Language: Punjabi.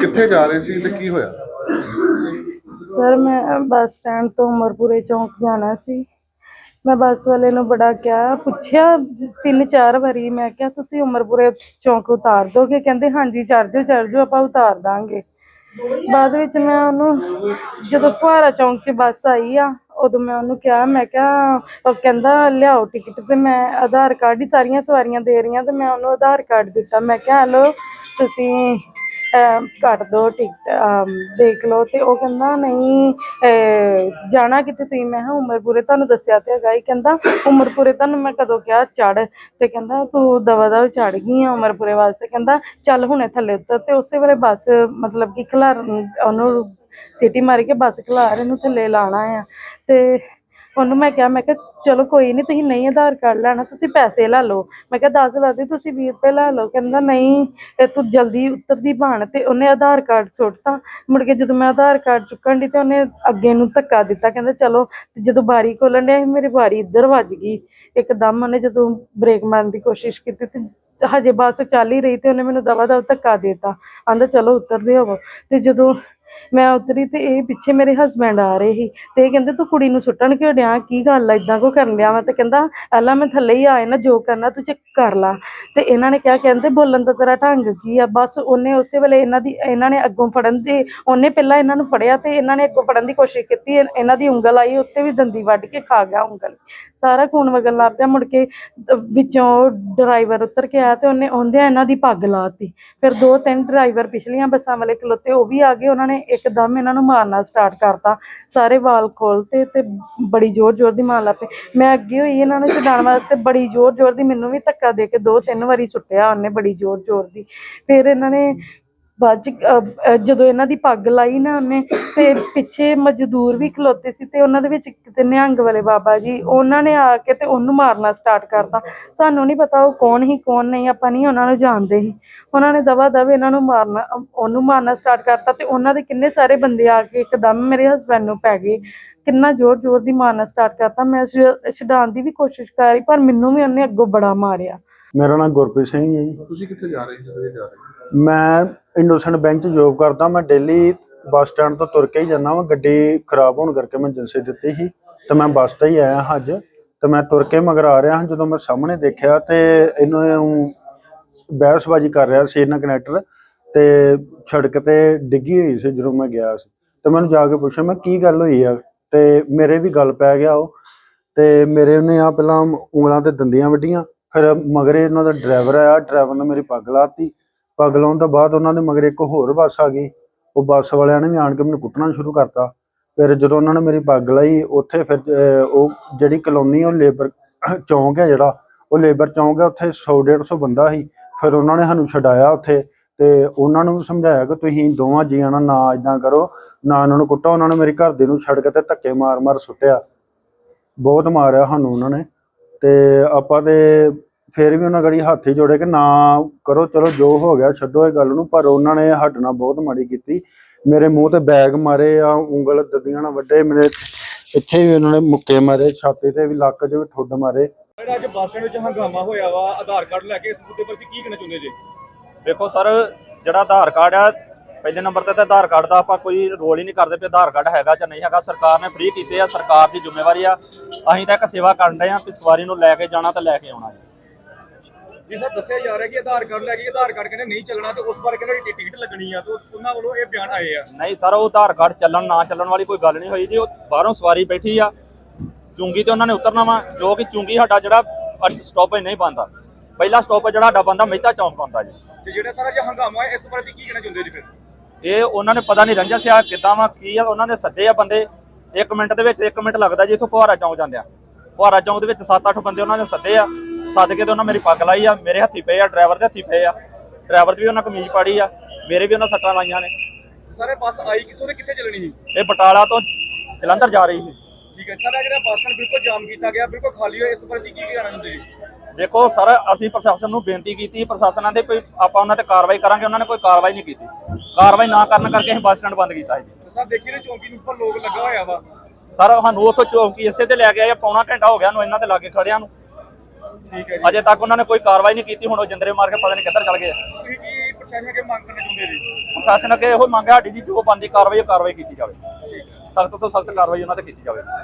ਕਿੱਥੇ ਜਾ ਰਹੇ ਸੀ ਤੇ ਕੀ ਹੋਇਆ? ਸਰ, ਮੈਂ ਬੱਸ ਸਟੈਂਡ ਤੋਂ ਉਮਰਪੁਰੇ ਚੌਂਕ ਜਾਣਾ ਸੀ। ਮੈਂ ਬੱਸ ਵਾਲੇ ਨੂੰ ਬੜਾ ਕਿਹਾ, ਪੁੱਛਿਆ ਤਿੰਨ ਚਾਰ ਵਾਰੀ, ਮੈਂ ਕਿਹਾ, ਤੁਸੀਂ ਉਮਰਪੁਰੇ ਚੌਂਕ ਉਤਾਰ ਦੋਗੇ? ਕਹਿੰਦੇ, ਹਾਂਜੀ ਚੜ ਜਾਓ ਚੜ ਜਾਓ, ਆਪਾਂ ਉਤਾਰ ਦਾਂਗੇ। ਬਾਅਦ ਵਿੱਚ ਮੈਂ ਉਹਨੂੰ, ਜਦੋਂ ਫੁਹਾਰਾ ਚੌਂਕ 'ਚ ਬੱਸ ਆਈ ਆ, ਉਦੋਂ ਮੈਂ ਉਹਨੂੰ ਕਿਹਾ, ਮੈਂ ਕਿਹਾ, ਉਹ ਕਹਿੰਦਾ, ਲਿਆਓ ਟਿਕਟ ਤੇ ਮੈਂ ਆਧਾਰ ਕਾਰਡ ਹੀ ਸਾਰੀਆਂ ਸਵਾਰੀਆਂ ਦੇ ਰਹੀਆਂ ਤੇ ਮੈਂ ਉਹਨੂੰ ਆਧਾਰ ਕਾਰਡ ਦਿੱਤਾ। ਮੈਂ ਕਿਹਾ, ਹਲੋ, ਤੁਸੀਂ ਅਮ ਦੋ ਟਿਕਟ ਦੇਖ ਲਓ ਤੇ ਉਹ ਕਹਿੰਦਾ, ਨਹੀਂ ਜਾਣਾ ਕਿੱਥੇ ਤੁਸੀਂ? ਮੈਂ ਕਿਹਾ, ਉਮਰਪੁਰੇ ਤੁਹਾਨੂੰ ਦੱਸਿਆ ਤੇ ਹੈਗਾ ਹੀ ਕਹਿੰਦਾ, ਉਮਰਪੁਰੇ ਤੁਹਾਨੂੰ ਮੈਂ ਕਦੋਂ ਕਿਹਾ ਚੜ ਤੇ ਕਹਿੰਦਾ, ਤੂੰ ਦਵਾ ਦਵ ਚੜ ਗਈ ਆ ਉਮਰਪੁਰੇ ਵਾਸਤੇ? ਕਹਿੰਦਾ, ਚੱਲ ਹੁਣੇ ਥੱਲੇ ਉੱਤਰ। ਤੇ ਉਸੇ ਵੇਲੇ ਬੱਸ ਮਤਲਬ ਕਿ ਖਿਲਾਰ ਉਹਨੂੰ ਸਿਟੀ ਮਾਰ ਕੇ ਬੱਸ ਖਿਲਾਰ ਇਹਨੂੰ ਥੱਲੇ ਲਾਣਾ ਆ। ਤੇ ਉਹਨੂੰ ਮੈਂ ਕਿਹਾ ਮੈਂ ਕਿਹਾ, ਚਲੋ ਕੋਈ ਨਹੀਂ ਤੁਸੀਂ ਨਹੀਂ ਆਧਾਰ ਕਾਰਡ ਲੈਣਾ, ਤੁਸੀਂ ਪੈਸੇ ਲੈ ਲਓ। ਮੈਂ ਕਿਹਾ 10 ਲਾ ਦੇ, ਤੁਸੀਂ 20 ਰੁਪਏ ਲੈ ਲਓ। ਕਹਿੰਦਾ, ਨਹੀਂ ਇਹ ਤੂੰ ਜਲਦੀ ਉਤਰਦੀ ਬਣ ਤੇ ਉਹਨੇ ਆਧਾਰ ਕਾਰਡ ਸੁੱਟਤਾ। ਮੁੜ ਕੇ ਜਦੋਂ ਮੈਂ ਆਧਾਰ ਕਾਰਡ ਚੁੱਕਣ ਦੀ ਤੇ ਉਹਨੇ ਅੱਗੇ ਨੂੰ ਧੱਕਾ ਦਿੱਤਾ, ਕਹਿੰਦਾ, ਚਲੋ। ਤੇ ਜਦੋਂ ਬਾਰੀ ਖੋਲਣ ਡਿਆ ਸੀ, ਮੇਰੀ ਬਾਰੀ ਇੱਧਰ ਵੱਜ ਗਈ। ਇੱਕਦਮ ਉਹਨੇ ਜਦੋਂ ਬ੍ਰੇਕ ਮਾਰਨ ਦੀ ਕੋਸ਼ਿਸ਼ ਕੀਤੀ ਤੇ ਹਜੇ ਬੱਸ ਚੱਲ ਹੀ ਰਹੀ ਤੇ ਉਹਨੇ ਮੈਨੂੰ ਦਵਾ ਦਵ ਧੱਕਾ ਦੇਤਾ। ਆਂਦਾ ਚਲੋ, ਉਤਰਦੇ ਹੋਵੋ। ਤੇ ਜਦੋਂ ਮੈਂ ਉਤਰੀ ਤੇ ਇਹ ਪਿੱਛੇ ਮੇਰੇ ਹਸਬੈਂਡ ਆ ਰਹੇ ਸੀ ਤੇ ਇਹ ਕਹਿੰਦੇ, ਤੂੰ ਕੁੜੀ ਨੂੰ ਸੁੱਟਣ ਕਿਉਂ ਡਿਆ? ਕੀ ਗੱਲ ਆ? ਇਦਾਂ ਕੋ ਕਰਨ ਡਿਆ ਵਾ? ਤੇ ਕਹਿੰਦਾ ਅੱਲਾ ਮੈਂ ਥੱਲੇ ਹੀ ਆਏ ਨਾ ਜੋ ਕਰਨਾ ਤੂੰ ਚੈੱਕ ਕਰ ਲਾ। ਤੇ ਇਹਨਾਂ ਨੇ ਕਿਹਾ, ਕਹਿੰਦੇ, ਬੋਲਣ ਦਾ ਤੇਰਾ ਢੰਗ ਕੀ ਆ? ਬਸ ਉਹਨੇ ਉਸੇ ਵੇਲੇ ਇਹਨਾਂ ਦੀ, ਇਹਨਾਂ ਨੇ ਅੱਗੋਂ ਫੜਨ ਦੇ, ਉਹਨੇ ਪਹਿਲਾਂ ਇਹਨਾਂ ਨੂੰ ਫੜਿਆ ਤੇ ਇਹਨਾਂ ਨੇ ਅੱਗੋਂ ਫੜਨ ਦੀ ਕੋਸ਼ਿਸ਼ ਕੀਤੀ ਇਹਨਾਂ ਦੀ ਉਂਗਲ ਆਈ, ਉੱਤੇ ਵੀ ਦੰਦੀ ਵੱਢ ਕੇ ਖਾ ਗਿਆ ਉਂਗਲ। ਸਾਰਾ ਖੂਨ ਵਗਣ ਲੱਗ ਪਿਆ, ਮੁੜ ਕੇ ਵਿੱਚੋਂ ਡਰਾਈਵਰ ਉਤਰ ਕੇ ਆਇਆ ਤੇ ਉਹਨੇ ਆਉਂਦਿਆਂ ਇਹਨਾਂ ਦੀ ਪੱਗ ਲਾਤੀ। ਫਿਰ ਦੋ ਤਿੰਨ ਡਰਾਈਵਰ ਪਿਛਲੀਆਂ ਬੱਸਾਂ ਵਾਲੇ ਖਲੋਤੇ ਉਹ ਵੀ ਆ ਗਏ, ਉਹਨਾਂ ਨੇ ਇੱਕਦਮ ਇਹਨਾਂ ਨੂੰ ਮਾਰਨਾ ਸਟਾਰਟ ਕਰਤਾ। ਸਾਰੇ ਵਾਲ ਖੋਲਤੇ ਤੇ ਬੜੀ ਜ਼ੋਰ ਜ਼ੋਰ ਦੀ ਮਾਰ ਲੱਗ ਪਏ ਮੈਂ ਅੱਗੇ ਹੋਈ ਇਹਨਾਂ ਨੂੰ ਛਡਾਉਣ ਵਾਸਤੇ ਬੜੀ ਜ਼ੋਰ ਜ਼ੋਰ ਦੀ ਮੈਨੂੰ ਵੀ ਧੱਕਾ ਦੇ ਕੇ ਦੋ ਤਿੰਨ ਵਾਰੀ ਸੁੱਟਿਆ, ਉਹਨੇ ਬੜੀ ਜ਼ੋਰ ਜ਼ੋਰ ਦੀ। ਫਿਰ ਇਹਨਾਂ ਨੇ ਬਾਅਦ ਚ ਅਹ, ਜਦੋਂ ਇਹਨਾਂ ਦੀ ਪੱਗ ਲਾਈ ਨਾ ਉਹਨੇ ਤੇ ਪਿੱਛੇ ਮਜ਼ਦੂਰ ਵੀ ਖਲੋਤੇ ਸੀ ਤੇ ਉਹਨਾਂ ਦੇ ਵਿੱਚ ਕਿਤੇ ਨਿਹੰਗ ਵਾਲੇ ਬਾਬਾ ਜੀ ਉਹਨਾਂ ਨੇ ਆ ਕੇ ਤੇ ਉਹਨੂੰ ਮਾਰਨਾ ਸਟਾਰਟ ਕਰਤਾ। ਸਾਨੂੰ ਨਹੀਂ ਪਤਾ ਉਹ ਕੌਣ ਹੀ ਕੌਣ ਨਹੀਂ ਆਪਾਂ ਨਹੀਂ ਉਹਨਾਂ ਨੂੰ ਜਾਣਦੇ ਸੀ। ਉਹਨਾਂ ਨੇ ਦਵਾ ਦਵ ਇਹਨਾਂ ਨੂੰ ਮਾਰਨਾ ਅਹ, ਉਹਨੂੰ ਮਾਰਨਾ ਸਟਾਰਟ ਕਰਤਾ ਤੇ ਉਹਨਾਂ ਦੇ ਕਿੰਨੇ ਸਾਰੇ ਬੰਦੇ ਆ ਕੇ ਇੱਕਦਮ ਮੇਰੇ ਹਸਬੰਡ ਨੂੰ ਪੈ ਗਏ। ਕਿੰਨਾ ਜ਼ੋਰ ਜ਼ੋਰ ਦੀ ਮਾਰਨਾ ਸਟਾਰਟ ਕਰਤਾ। ਮੈਂ ਛ- ਛਡਾਉਣ ਦੀ ਵੀ ਕੋਸ਼ਿਸ਼ ਕਰ ਰਹੀ ਪਰ ਮੈਨੂੰ ਵੀ ਉਹਨੇ ਅੱਗੋਂ ਬੜਾ ਮਾਰਿਆ। ਮੇਰਾ ਨਾਮ ਗੁਰਪ੍ਰੀਤ ਸਿੰਘ ਹੈ ਜੀ। ਤੁਸੀਂ ਕਿੱਥੇ ਜਾ ਰਹੇ ਸੀ ਕਿੱਥੇ ਜਾ ਰਹੇ ਮੈਂ ਇੰਡੋਸੈਂਟ ਬੈਂਕ 'ਚ ਜੋਬ ਕਰਦਾ, ਮੈਂ ਡੇਲੀ ਬੱਸ ਸਟੈਂਡ ਤੋਂ ਤੁਰ ਕੇ ਹੀ ਜਾਂਦਾ ਵਾਂ, ਗੱਡੀ ਖਰਾਬ ਹੋਣ ਕਰਕੇ ਮੈਂ ਏਜੰਸੀ ਦਿੱਤੀ ਸੀ ਤੇ ਮੈਂ ਬੱਸ ਤੇ ਹੀ ਆਇਆ ਹਾਂ ਅੱਜ ਤੇ ਮੈਂ ਤੁਰ ਕੇ ਮਗਰ ਆ ਰਿਹਾ ਹਾਂ, ਜਦੋਂ ਮੈਂ ਸਾਹਮਣੇ ਦੇਖਿਆ ਤੇ ਇਹਨੂੰ ਬਹਿਸਬਾਜ਼ੀ ਕਰ ਰਿਹਾ ਸੀ ਇਹਨਾਂ ਕਨੈਕਟਰ ਤੇ ਸੜਕ ਤੇ ਡਿੱਗੀ ਹੋਈ ਸੀ ਜਦੋਂ ਮੈਂ ਗਿਆ ਸੀ ਤੇ ਮੈਨੂੰ ਜਾ ਕੇ ਪੁੱਛਿਆ, ਮੈਂ ਕੀ ਗੱਲ ਹੋਈ ਆ? ਤੇ ਮੇਰੇ ਵੀ ਗੱਲ ਪੈ ਗਿਆ ਉਹ ਤੇ ਮੇਰੇ ਉਹਨੇ ਆ ਪਹਿਲਾਂ ਉਂਗਲਾਂ ਤੇ ਦੰਦੀਆਂ ਵੱਢੀਆਂ, ਫਿਰ ਮਗਰੇ ਇਹਨਾਂ ਦਾ ਡਰਾਈਵਰ ਆਇਆ ਡਰਾਈਵਰ ਨੇ ਮੇਰੀ ਪੱਗ ਲਾਤੀ ਪੱਗ ਲਾਉਣ ਤੋਂ ਬਾਅਦ ਉਹਨਾਂ ਦੇ ਮਗਰ ਇੱਕ ਹੋਰ ਬੱਸ ਆ ਗਈ। ਉਹ ਬੱਸ ਵਾਲਿਆਂ ਨੇ ਵੀ ਆਣ ਕੇ ਮੈਨੂੰ ਕੁੱਟਣਾ ਸ਼ੁਰੂ ਕਰਤਾ। ਫਿਰ ਜਦੋਂ ਉਹਨਾਂ ਨੇ ਮੇਰੀ ਪੱਗ ਲਾਈ, ਉੱਥੇ ਫਿਰ ਉਹ ਜਿਹੜੀ ਕਲੋਨੀ ਉਹ ਲੇਬਰ ਚੌਂਕ ਹੈ ਜਿਹੜਾ, ਉਹ ਲੇਬਰ ਚੌਂਕ ਹੈ ਉੱਥੇ 100 150 ਬੰਦਾ ਸੀ। ਫਿਰ ਉਹਨਾਂ ਨੇ ਸਾਨੂੰ ਛਡਾਇਆ ਉੱਥੇ ਤੇ ਉਹਨਾਂ ਨੂੰ ਸਮਝਾਇਆ ਕਿ ਤੁਸੀਂ ਦੋਵਾਂ ਜੀਆਂ ਨਾਲ ਨਾ ਇਦਾਂ ਕਰੋ, ਨਾ ਉਹਨਾਂ ਨੂੰ ਕੁੱਟੋ। ਉਹਨਾਂ ਨੇ ਮੇਰੀ ਘਰ ਦੇ ਨੂੰ ਸੜਕ ਤੇ ਧੱਕੇ ਮਾਰ-ਮਾਰ ਸੁੱਟਿਆ। ਬਹੁਤ ਮਾਰਿਆ ਸਾਨੂੰ ਉਹਨਾਂ ਨੇ। ਤੇ ਆਪਾਂ ਤੇ ਫਿਰ ਵੀ ਉਹਨਾਂ ਗੜੀ ਹੱਥ ਹੀ ਜੋੜੇ ਕਿ ਨਾ ਕਰੋ ਚਲੋ ਜੋ ਹੋ ਗਿਆ ਛੱਡੋ ਇਹ ਗੱਲ ਨੂੰ ਪਰ ਉਹਨਾਂ ਨੇ ਸਾਡੇ ਨਾਲ ਬਹੁਤ ਮਾੜੀ ਕੀਤੀ। ਮੇਰੇ ਮੂੰਹ ਤੇ ਬੈਗ ਮਾਰੇ ਆ ਉਂਗਲ ਦਦੀਆਂ ਨਾਲ ਵੱਡੇ ਮੇਰੇ ਇੱਥੇ ਵੀ ਉਹਨਾਂ ਨੇ ਮੁੱਕੇ ਮਾਰੇ ਛਾਤੀ ਤੇ ਵੀ ਲੱਕ 'ਚ ਵੀ ਠੁੱਡ ਮਾਰੇ। ਜਿਹੜਾ ਅੱਜ ਬੱਸ ਸਟੈਂਡ ਵਿੱਚ ਹੰਗਾਮਾ ਹੋਇਆ ਵਾ ਆਧਾਰ ਕਾਰਡ ਲੈ ਕੇ ਇਸ ਮੁੱਦੇ ਪਰ ਕੀ ਕਹਿਣਾ ਚਾਹੁੰਦੇ ਜੀ? ਦੇਖੋ ਸਰ ਜਿਹੜਾ ਆਧਾਰ ਕਾਰਡ ਆ ਪਹਿਲੇ ਨੰਬਰ ਤੇ ਤਾਂ ਆਧਾਰ ਕਾਰਡ ਦਾ ਆਪਾਂ ਕੋਈ ਰੋਲ ਹੀ ਨਹੀਂ ਕਰਦੇ ਵੀ ਆਧਾਰ ਕਾਰਡ ਹੈਗਾ ਜਾਂ ਨਹੀਂ ਹੈਗਾ ਸਰਕਾਰ ਨੇ ਫ੍ਰੀ ਕੀਤੇ ਆ ਸਰਕਾਰ ਦੀ ਜ਼ਿੰਮੇਵਾਰੀ ਆ। ਅਸੀਂ ਤਾਂ ਇੱਕ ਸੇਵਾ ਕਰਨ ਰਹੇ ਆ ਕਿ ਸਵਾਰੀ ਨੂੰ ਲੈ ਕੇ ਜਾਣਾ ਤਾਂ ਲੈ ਕੇ ਆਉਣਾ ਜੀ ਸਰ ਦੱਸਿਆ ਜਾ ਰਿਹਾ ਕਿ ਆਧਾਰ ਕਾਰਡ ਲੈ ਕੇ ਆਧਾਰ ਕਾਰਡ ਕਹਿੰਦੇ ਨਹੀਂ ਚੱਲਣਾ ਤੇ ਉਸ ਬਾਰੇ ਕਹਿੰਦੇ ਟਿਕਟ ਲੱਗਣੀ ਆ ਤੇ ਉਹਨਾਂ ਵੱਲੋਂ ਇਹ ਬਿਆਨ ਆਏ ਆ। ਨਹੀਂ ਸਰ ਉਹ ਆਧਾਰ ਕਾਰਡ ਚੱਲਣ ਨਾ ਚੱਲਣ ਵਾਲੀ ਕੋਈ ਗੱਲ ਨਹੀਂ ਹੋਈ ਜੀ। ਉਹ ਬਾਹਰੋਂ ਸਵਾਰੀ ਬੈਠੀ ਆ। ਚੁੰਗੀ ਤੇ ਉਹਨਾਂ ਨੇ ਉਤਰਨਾ ਵਾ ਜੋ ਕਿ ਚੁੰਗੀ ਸਾਡਾ ਜਿਹੜਾ ਸਟਾਪੇਜ ਨਹੀਂ ਬੰਦਾ। ਪਹਿਲਾ ਸਟਾਪੇਜ ਜਿਹੜਾ ਸਾਡਾ ਬੰਦਾ ਮਹਿਤਾ ਚੌਂਕ ਬੰਦਾ ਜੀ। ਤੇ ਜਿਹੜਾ ਸਾਰਾ ਜੇ ਹੰਗਾਮਾ ਹੈ ਇਸ ਬਾਰੇ ਕੀ ਕਹਿਣਾ ਚਾਹੁੰਦੇ ਜੀ ਫਿਰ? ਇਹ ਉਹਨਾਂ ਨੇ ਪਤਾ ਨਹੀਂ ਰੰਜਸ ਆ ਕਿੱਦਾਂ ਵਾ ਕੀ ਆ ਉਹਨਾਂ ਨੇ ਸੱਦੇ ਆ ਬੰਦੇ। 1 ਮਿੰਟ ਦੇ ਵਿੱਚ 1 ਮਿੰਟ ਲੱਗਦਾ ਜੀ ਇੱਥੋਂ ਫੁਹਾਰਾ ਚੌਂਕ ਜਾਂਦੇ ਆ ਫੁਹਾਰਾ ਚੌਂਕ ਦੇ ਵਿੱਚ 7-8 ਬੰਦੇ ਉਹਨਾਂ ਨੇ ਸੱਦੇ ਆ। ਸੱਦ ਕੇ ਤੇ ਉਹਨਾਂ ਮੇਰੀ ਪੱਗ ਲਾਈ ਆ ਮੇਰੇ ਹੱਥੀ ਪਏ ਆ ਡਰਾਈਵਰ ਦੇ ਹੱਥੀ ਪਏ ਆ। ਡਰਾਈਵਰ ਦੀ ਵੀ ਉਹਨਾਂ ਕਮੀਜ਼ ਪਾੜੀ ਆ ਮੇਰੇ ਵੀ ਉਹਨਾਂ ਸੱਟਾਂ ਲਾਈਆਂ ਨੇ। ਸਾਰੇ ਬੱਸ ਆਈ ਕਿੱਥੋਂ ਤੇ ਕਿੱਥੇ ਚੱਲਣੀ ਸੀ? ਇਹ ਬਟਾਲਾ ਤੋਂ ਜਲੰਧਰ ਜਾ ਰਹੀ ਸੀ। ਠੀਕ ਹੈ ਸਾਰਾ ਜਿਹੜਾ ਬੱਸ ਸਟੈਂਡ ਬਿਲਕੁਲ ਜਾਮ ਕੀਤਾ ਗਿਆ ਬਿਲਕੁਲ ਖਾਲੀ ਹੋਇਆ ਇਸ ਬਾਰੇ ਤੁਸੀਂ ਕੀ ਕਹਿਣਾ ਚਾਹੁੰਦੇ ਦੇਖੋ ਸਰ ਅਸੀਂ ਪ੍ਰਸ਼ਾਸਨ ਨੂੰ ਬੇਨਤੀ ਕੀਤੀ ਪ੍ਰਸ਼ਾਸਨਾਂ ਦੇ ਕੋਈ ਆਪਾਂ ਉਹਨਾਂ ਤੇ ਕਾਰਵਾਈ ਕਰਾਂਗੇ ਉਹਨਾਂ ਨੇ ਕੋਈ ਕਾਰਵਾਈ ਨਹੀਂ ਕੀਤੀ। ਕਾਰਵਾਈ ਨਾ ਕਰਨ ਕਰਕੇ ਅਸੀਂ ਬੱਸ ਸਟੈਂਡ ਬੰਦ ਕੀਤਾ ਜੀ। ਸਰ ਦੇਖੀ ਨੇ ਚੌਂਕੀ ਦੇ ਉੱਪਰ ਲੋਕ ਲੱਗਾ ਹੋਇਆ ਵਾ। ਸਰ ਸਾਨੂੰ ਉੱਥੋਂ ਚੌਂਕੀ ਇਸੇ ਤੇ ਲੈ ਕੇ ਆਏ ਆ, ਪੌਣਾ ਘੰਟਾ ਹੋ ਗਿਆ ਨੂੰ ਇਹਨਾਂ ਤੇ ਲਾਗੇ ਖੜਿਆਂ ਨੂੰ। ਅਜੇ ਤੱਕ ਉਹਨਾਂ ਨੇ ਕੋਈ ਕਾਰਵਾਈ ਨਹੀਂ ਕੀਤੀ ਹੁਣ ਉਹ ਜਿੰਦਰੇ ਮਾਰ ਕੇ ਪਤਾ ਨਹੀਂ ਕਿੱਧਰ ਚਲ ਗਏ ਆ। ਤੁਸੀਂ ਕੀ ਪ੍ਰਸ਼ਾਸਨ ਅੱਗੇ ਮੰਗ ਕਰਨਾ ਚਾਹੁੰਦੇ ਜੀ? ਪ੍ਰਸ਼ਾਸਨ ਅੱਗੇ ਇਹੋ ਮੰਗ ਹੈ ਸਾਡੀ ਜੀ ਜੋ ਬਣਦੀ ਕਾਰਵਾਈ ਉਹ ਕਾਰਵਾਈ ਕੀਤੀ ਜਾਵੇ। ਸਖਤ ਤੋਂ ਸਖਤ ਕਾਰਵਾਈ ਉਹਨਾਂ ਤੇ ਕੀਤੀ ਜਾਵੇ।